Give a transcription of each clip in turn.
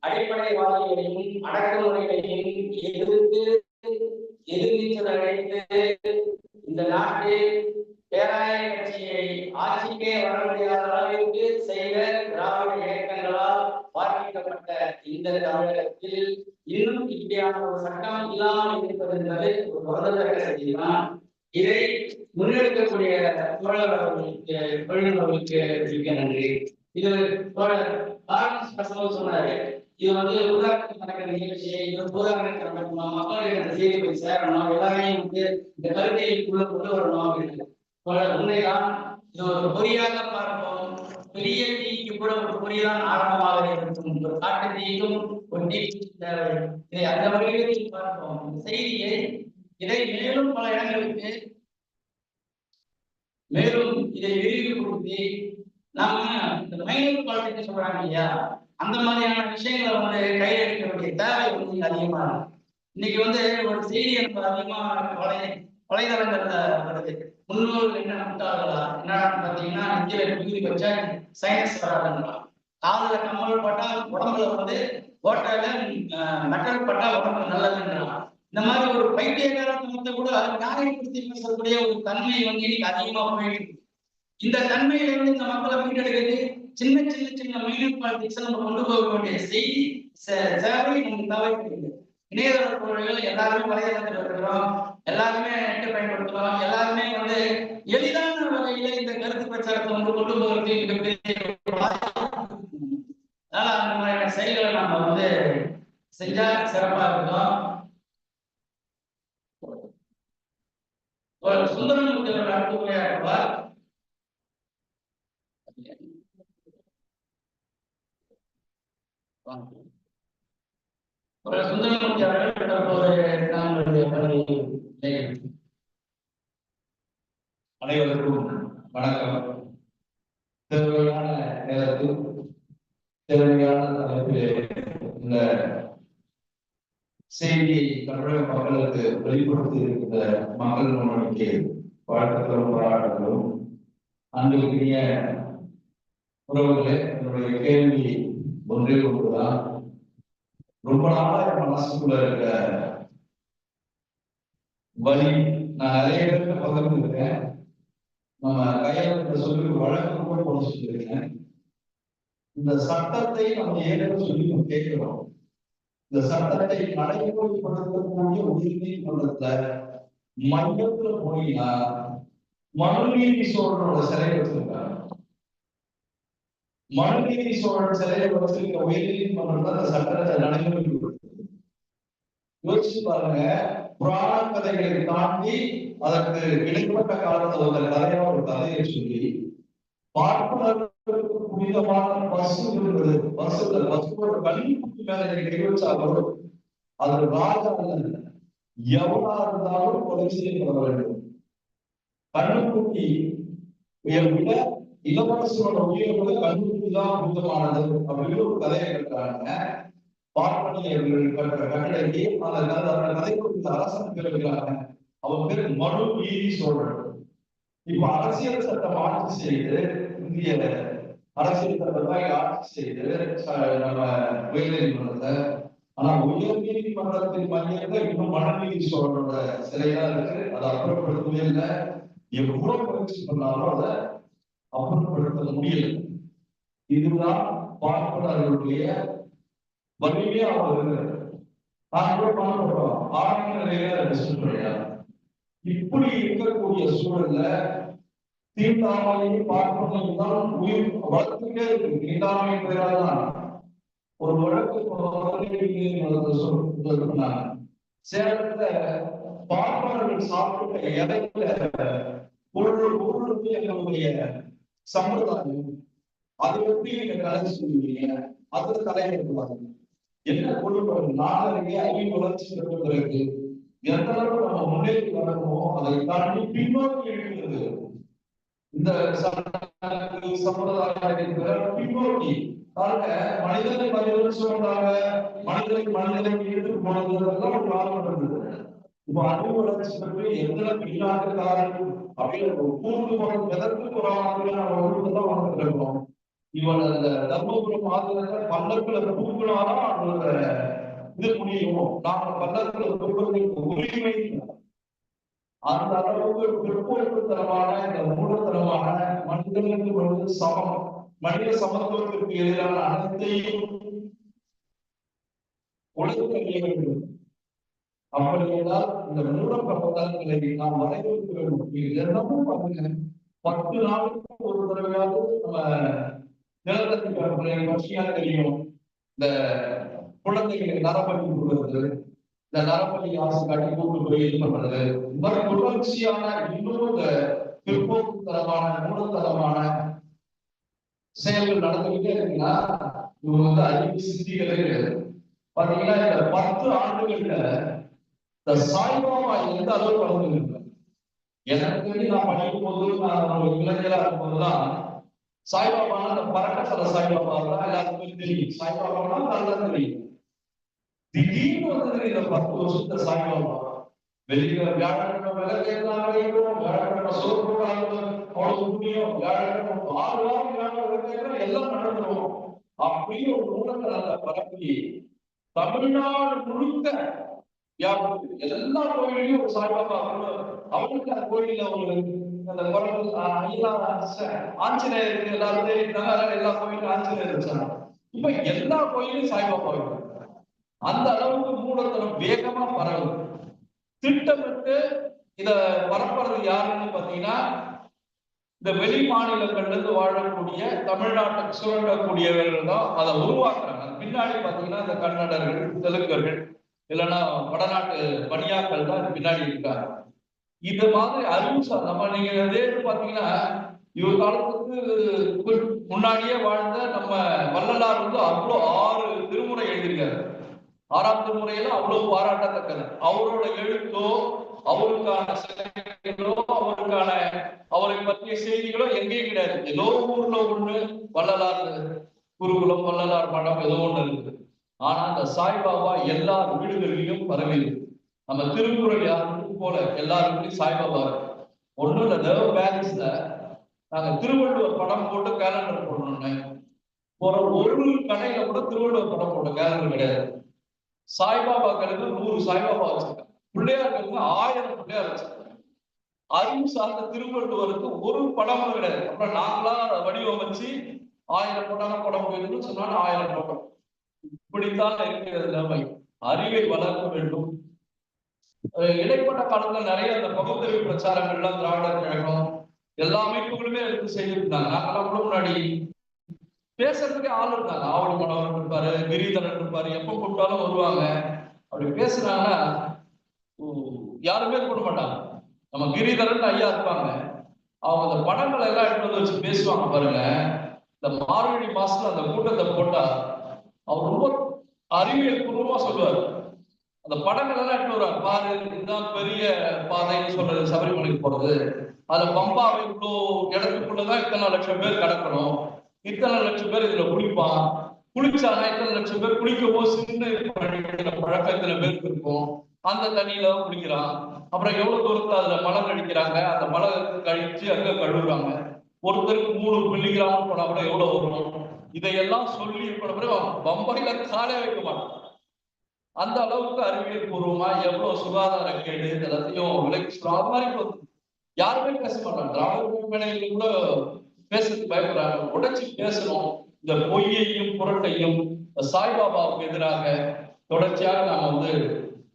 அடிப்படைவாதிகளையும் அடக்குமுறைகளையும் எதிர்த்து எதிர்நீச்சல் அடைந்து இந்த நாட்டில் பேராய கட்சியை ஆட்சிக்கே வர முடியாத அளவிற்கு செய்த திராவிட இயக்கங்களால் பார்க்கப்பட்ட இந்த தமிழகத்தில் இன்னும் இப்படியான ஒரு சட்டம் இல்லாமல் இருப்பது என்பது ஒரு வருடத்தக்க செய்திதான். இதை முன்னெடுக்கக்கூடிய தோழர் அவர்களுக்கு தொழில்நுட்பங்களுக்கு மிக்க நன்றி. இது தோழர் ஆர்எஸ் பிரசவம் சொன்னாரு. இது வந்து உதாரணத்துக்கு நடக்கிற நிகழ்ச்சி இது உதாரணத்துக்கு நடக்கணும் மக்களுக்கு அந்த செய்தி போய் சேரணும். எல்லாரையும் வந்து இந்த கருத்தை உள்ள கொண்டு வரணும் அப்படின்னு. உண்மைதான். இது ஒரு பொறியாக பார்ப்போம். பெரிய தீக்கு கூட ஒரு பொறிதான் ஆரம்பமாக இருக்கும். ஒரு காட்டு தீக்கும் ஒரு தீ தேவை இதை அந்த வகையில் பார்ப்போம். இந்த செய்தியை இதை மேலும் பல இடங்களுக்கு மேலும் இதை விரிவு கொடுத்து நாம இந்த மைனர் குவாலிட்டி சொல்றாங்க இல்லையா? அந்த மாதிரியான விஷயங்களை வந்து கையெழுக்க வேண்டிய தேவை வந்து இங்க அதிகமா இன்னைக்கு வந்து ஒரு செய்தி எனக்கு அதிகமா வலை வலைதளங்கள்ல வருது. முன்னோர்கள் என்ன நம்பிட்டார்களா என்னன்னு பாத்தீங்கன்னா நெஞ்சில டிகிரி வச்சா சயின்ஸ் வராதுங்களா? காதுல கம்மல் பட்டா உடம்புல வந்து ஓட்டையில மெட்டல் பட்டா உடம்பு நல்லதுன்றான் இந்த மாதிரி ஒரு பைத்தியகாரத்தை கூட நியாயப்படுத்தி பேசக்கூடிய ஒரு தன்மை வந்து இன்னைக்கு அதிகமா போயிட்டு இருக்கு. இந்த தன்மையிலிருந்து இந்த மக்களை மீட்டெடுக்கிறது சின்ன சின்ன சின்ன மைனர் பாலிடிக்ஸ் நம்ம கொண்டு போக வேண்டிய செய்தி சே- சேவை நமக்கு தவிர்க்கிறது இணையதள பொருள்கள் எல்லாருமே வலைதளத்தில் இருக்கிறோம். எல்லாருமே நெட்டை பயன்படுத்துறோம். எல்லாருமே வந்து எளிதான வகையில இந்த கருத்து பிரச்சாரத்தை வந்து கொண்டு போகிறது மிகப்பெரிய அதனால அந்த மாதிரியான செயல்களை நம்ம வந்து செஞ்சா சிறப்பா இருக்கும் ஒரு சுந்தரமூர்த்தி அவர்கள் அடுத்த உரையாற்றுவார் ஒரு சுந்தரமூர்த்தி அவர்கள் அனைவருக்கும் வணக்கம். தேவையான நேரத்தில் தேவையான தலைப்பிலே இந்த செய்தியை தமிழக மக்களுக்கு வெளிப்படுத்தி இருக்கின்ற மக்கள் முன்னணிக்கு வாழ்த்துக்களும் பாராட்டுகளும் அன்பிற்குரிய உறவுகளே என்னுடைய கேள்வி ஒன்றே ஒன்றுதான் ரொம்ப நாளா என் மனசுக்குள்ள இருக்க வழி நான் நிறைய பேருக்கு பகிர்ந்துருக்கேன் நம்ம கையாளர் சொல்லி வழக்கு கூட கொண்டு சொல்லியிருக்கேன். இந்த சட்டத்தை நம்ம ஏற்கனவே சொல்லி நம்ம கேட்கிறோம். இந்த சட்டத்தை நடைமுறைப்படுத்தக்கூடிய உயர்நீதிமன்றத்துல மையத்துல போனீங்கன்னா மனுநீதி சோழனோட சிலை வச்சிருக்காங்க மனுநீதி சோழன் சிலையை வச்சிருக்க உயர்நீதிமன்றம் தான் அந்த சட்டத்தை நடைமுறை யோசிச்சு பாருங்க புராண கதைகளை தாண்டி அதற்கு இடைப்பட்ட காலத்துல ஒரு கதையா ஒரு கதையை சொல்லி பார்ப்பதற்கு புனிதமான பசு இருந்தது. பசு பசுவோட கல்விக்குட்டி மேல நீங்க கை அது ராஜா அல்ல. எவனா இருந்தாலும் கொலை செய்யப்பட வேண்டும். கண்ணுக்குட்டி உயர் விட இளவரசரோட உயிரை விட தான் புனிதமானது அப்படின்னு ஒரு கதையை கட்டுறாங்க கட்டளைக்கு அந்த கதை கதை குறித்த அரசன் பேர் அவன் பேர் மனு சோழன். இப்ப அரசியல் சட்டம் ஆட்சி செய்து இந்திய அரசியல் சட்டத்தை ஆட்சி செய்து நம்ம நம்ம உயர்நீதிமன்றத்தை ஆனா உயர்நீதிமன்றத்தின் மையத்துல இன்னும் மனநீதி சோழனோட சிலையா இருக்கு. அதை அப்புறப்படுத்தவே இல்லை. எவ்வளவு முயற்சி பண்ணாலும் அதை அப்புறப்படுத்த முடியல. இதுதான் பார்ப்பனர்களுடைய வலிமையா அவங்க இருக்கிறது நான் கூட பண்ணப்படுறோம் ஆரம்ப நிலையில டிஸ்கஸ் இப்படி இருக்கக்கூடிய சூழல்ல தீண்டாமையை பார்ப்பதும் தான் உயிர் வளர்த்துட்டே இருக்கு. தீண்டாமை பெயராதான் ஒரு வழக்கு சொன்னாங்க. சேலத்துல பார்ப்பனர்கள் சாப்பிட்ட இடத்துல ஒரு ஊருக்கு சம்பிரதாயம். அது எப்படி நீங்க கலை சொல்லுவீங்க? அது தலையிடுவாங்க என்ன கொள்ளும் நாகரிக அறிவு வளர்ச்சி பெறுவதற்கு எந்த அளவுக்கு நம்ம முன்னேறி வரணுமோ அதை தாண்டி பின்னோக்கி இருக்கிறது இந்த சடங்கு, பின்னோக்கி பாருங்க மனிதனை மனிதன் சொல்றாங்க மனிதனை மனிதனை ஈடு போனதுலாம் ஒரு காலம் இருந்தது இப்ப அறிவு வளர்ச்சி பெற்று எந்த பின்னாட்டுக்காரர்கள் அப்படின்னு ஒரு கூட்டு போன எதற்கு ஒரு தான் வந்துட்டு இருக்கோம். இவன் அந்த தர்மபுரம் ஆதரவு பல்லக்குல தூக்கினாதான் அவங்களோட இது முடியும் நாம பல்லக்குல தூக்குறதுக்கு உரிமை அந்த அளவுக்கு பிற்போக்குத்தனமான இந்த மூடத்தனமான மனிதனுக்கு வந்து சமம். மனித சமத்துவத்திற்கு எதிரான அனைத்தையும் ஒழுங்கறிய வேண்டும். அப்படி என்றால் இந்த மூட பிரபந்தங்களை நாம் வரவேற்க வேண்டும். தினமும் பாருங்க பத்து நாளுக்கு ஒரு தடவையாவது நம்ம நிலத்தடி பரப்புரை தெரியும். இந்த குழந்தைகளுக்கு நரபலி கொடுக்கறது இந்த நரபலி ஆசை காட்டி கூட்டு போய் இது பண்றது இவர் மாதிரி தொடர்ச்சியான இன்னும் இந்த பிற்போக்குத்தனமான மூடத்தனமான செயல்கள் நடந்துகிட்டே இருக்குன்னா இவங்க வந்து அறிவு சித்திகளே பாத்தீங்கன்னா இந்த பத்து ஆண்டுகள்ல இந்த சாய்பாபா எந்த அளவு வளர்ந்துருக்கு எனக்கு தெரிஞ்சு நான் படிக்கும் போது நான் ஒரு இளைஞரா இருக்கும்போதுதான் சாய்பாபா அந்த பரக்கத்தல சாய்பாபா தான் எல்லாருக்குமே தெரியும். சாய்பாபா நல்லா தெரியும். திடீர்னு வந்தது இந்த பத்து வருஷத்துல சாய்பாபா வெளியில வியாழக்கிழமை விலை கேட்கலாம் வியாழக்கிழமை சோறு அவ்வளவு புண்ணியம் வியாழக்கிழமை ஆறு வாரம் வியாழக்கிழமை எல்லாம் நடந்துடும் அப்படியே ஒரு மூலத்தை அந்த பரப்பி தமிழ்நாடு முழுக்க வியாபாரம் எல்லா கோயிலையும் ஒரு சாய்பாபா அவங்களுக்கு அந்த கோயில்ல அவங்களுக்கு அந்த குரல் ஆஞ்சநேயருக்கு எல்லாரும் தெரியுறாங்க அதனால எல்லா கோயிலும் ஆஞ்சநேயர் வச்சாங்க. இப்ப எல்லா கோயிலும் சாய்பாபா இருக்கு அந்த அளவுக்கு மூலத்தனம் வேகமா பரவுது திட்டமிட்டு இத பரப்புறது யாருன்னு பாத்தீங்கன்னா இந்த வெளி மாநிலங்கள்ல இருந்து வாழக்கூடிய தமிழ்நாட்டுக்கு சுரண்டக்கூடியவர்கள் தான் அதை உருவாக்குறாங்க. பின்னாடி பாத்தீங்கன்னா இந்த கன்னடர்கள் தெலுங்கர்கள் இல்லைன்னா வடநாட்டு பணியாக்கள் தான் பின்னாடி இருக்காங்க. இந்த மாதிரி அறிவு நம்ம நீங்க அதே பாத்தீங்கன்னா இவர் காலத்துக்கு முன்னாடியே வாழ்ந்த நம்ம வள்ளலார் வந்து அவ்வளோ ஆறு திருமுறை எழுதியிருக்காரு. ஆறாம் திருமுறையில அவ்வளவு பாராட்டத்தக்கது. அவரோட எழுத்தோ அவருக்கான அவருக்கான அவரை பற்றிய செய்திகளோ எங்கேயும் கிடையாது. ஏதோ ஊர்ல ஒண்ணு வள்ளலார் குருகுலம் வள்ளலார் மடம் ஏதோ ஒண்ணு இருக்குது. ஆனா அந்த சாய்பாபா எல்லா வீடுகளிலும் பரவி நம்ம திருக்குறள் யாருக்கும் போல எல்லாருக்கும் சாய்பாபா இருக்கு. ஒண்ணும் இல்லை தேவ பேலன்ஸ்ல நாங்க திருவள்ளுவர் படம் போட்டு கேலண்டர் போடணும்னு ஒரு ஒரு கடையில கூட திருவள்ளுவர் படம் போட்ட கேலண்டர் கிடையாது. சாய்பாபாக்களுக்கு நூறு சாய்பாபா வச்சிருக்காங்க. பிள்ளையார்களுக்கு ஆயிரம் பிள்ளையார் வச்சிருக்காங்க. அறிவு சார்ந்த திருவள்ளுவருக்கு ஒரு படமும் கிடையாது. அப்புறம் நாங்களா வடிவமைச்சு ஆயிரம் படம் போட முடியுதுன்னு சொன்னாலும் ஆயிரம் படம் இப்படித்தான் இருக்கிறது நிலைமை அறிவை வளர்க்க வேண்டும். இடைப்பட்ட காலத்துல நிறைய அந்த பகுத்தறிவு பிரச்சாரங்கள்லாம் திராவிடர் கழகம் எல்லா அமைப்புகளுமே எடுத்து செய்திருந்தாங்க. நாங்கெல்லாம் கூட முன்னாடி பேசுறதுக்கே ஆள் இருந்தாங்க. ஆவடி மனோகரன் இருப்பாரு கிரிதரன் இருப்பாரு எப்ப கூப்பிட்டாலும் வருவாங்க. அப்படி பேசுனாங்கன்னா யாருமே கூட மாட்டாங்க. நம்ம கிரிதரன் ஐயா இருப்பாங்க. அவங்க அந்த படங்களை எல்லாம் எடுத்து வந்து வச்சு பேசுவாங்க பாருங்க. இந்த மார்கழி மாசத்துல அந்த கூட்டத்தை போட்டா அவர் ரொம்ப அறிவியல் பூர்வமா சொல்லுவார். அந்த படங்கள் எல்லாம் எடுத்து வருவார். பாரு இதுதான் பெரிய பாதைன்னு சொல்றது சபரிமலைக்கு போறது. அதுல பம்பாவை இவ்வளோ இடத்துக்குள்ளதான் இத்தனை லட்சம் பேர் கிடக்கணும். இத்தனை லட்சம் பேர் இதுல குளிப்பான். குளிச்சானா இத்தனை லட்சம் பேர் குளிக்கும் போது சின்ன பழக்கம் இத்தனை பேருக்கு இருக்கும். அந்த தண்ணியில தான் குளிக்கிறான். அப்புறம் எவ்வளவு தூரத்துல அதுல மலம் கழிக்கிறாங்க அந்த மலம் கழிச்சு அங்க கழுவுறாங்க. ஒருத்தருக்கு மூணு மில்லிகிராம் போனா கூட எவ்வளவு வரும்? இதையெல்லாம் சொல்லி பண்ண பிறகு காலே வைக்க மாட்டான். அந்த அளவுக்கு அறிவியல் பூர்வமா எவ்வளவு சுகாதார கேடு எல்லாத்தையும் விலைக்கு சொல்றோம் மாதிரி யாருமே பேச மாட்டாங்க. திராவிட மேடைகள் கூட பேசுறதுக்கு பயப்படுறாங்க. உடைச்சு பேசணும். இந்த பொய்யையும் புரட்டையும் சாய்பாபாவுக்கு எதிராக தொடர்ச்சியாக நாம் வந்து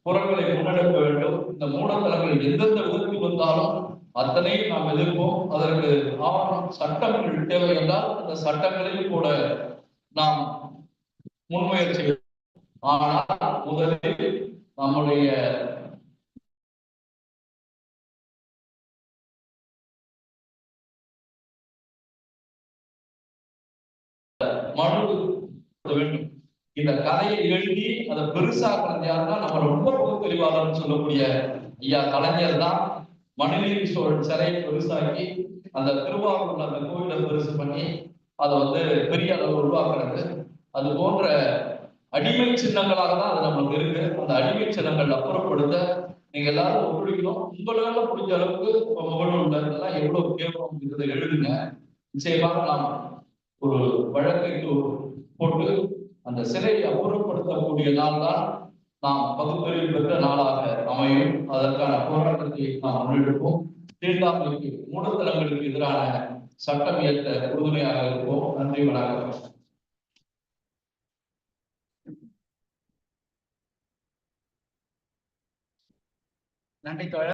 குரல்களை முன்னெடுக்க வேண்டும். இந்த மூடத்தலங்கள் எந்தெந்த விதத்தில் வந்தாலும் அத்தனையும் நாம் எதிர்ப்போம். அதற்கு ஆவணம் சட்டங்கள் தேவை என்றால் அந்த சட்டங்களையும் கூட நாம் முன்முயற்சி ஆனால் முதலில் நம்முடைய மனு வேண்டும். இந்த கதையை எழுதி அதை பெருசாக்குறது யாருன்னா நம்ம ரொம்ப பகுத்தறிவாளர்னு சொல்லக்கூடிய ஐயா கலைஞர் தான். மனுநீதி சோழன் சிலையை பெருசாக்கி அந்த திருவாரூர்ல அந்த கோவிலை பெருசு பண்ணி அதை வந்து பெரிய அளவு உருவாக்குறது. அது போன்ற அடிமை சின்னங்களாக தான் அது நம்மளுக்கு இருக்கு. அந்த அடிமை சின்னங்கள் அப்புறப்படுத்த நீங்க எல்லாரும் ஒத்துழைக்கணும். உங்களால முடிஞ்ச அளவுக்கு உங்க முகநூல்ல இதெல்லாம் எவ்வளவு கேட்கும் அப்படின்றத எழுதுங்க. நிச்சயமாக நாம் ஒரு வழக்கை போட்டு அந்த சிலையை அப்புறப்படுத்தக்கூடிய நாள் தான் நாம் பகுத்தறிவு பெற்ற நாளாக அமையும். அதற்கான போராட்டத்தை நாம் முன்னெடுப்போம். தீண்டாமைக்கு மூடத்தனங்களுக்கு எதிரான சட்டம் இயற்ற உறுதுணையாக இருப்போம். நன்றி வணக்கம். நன்றி தோழர்.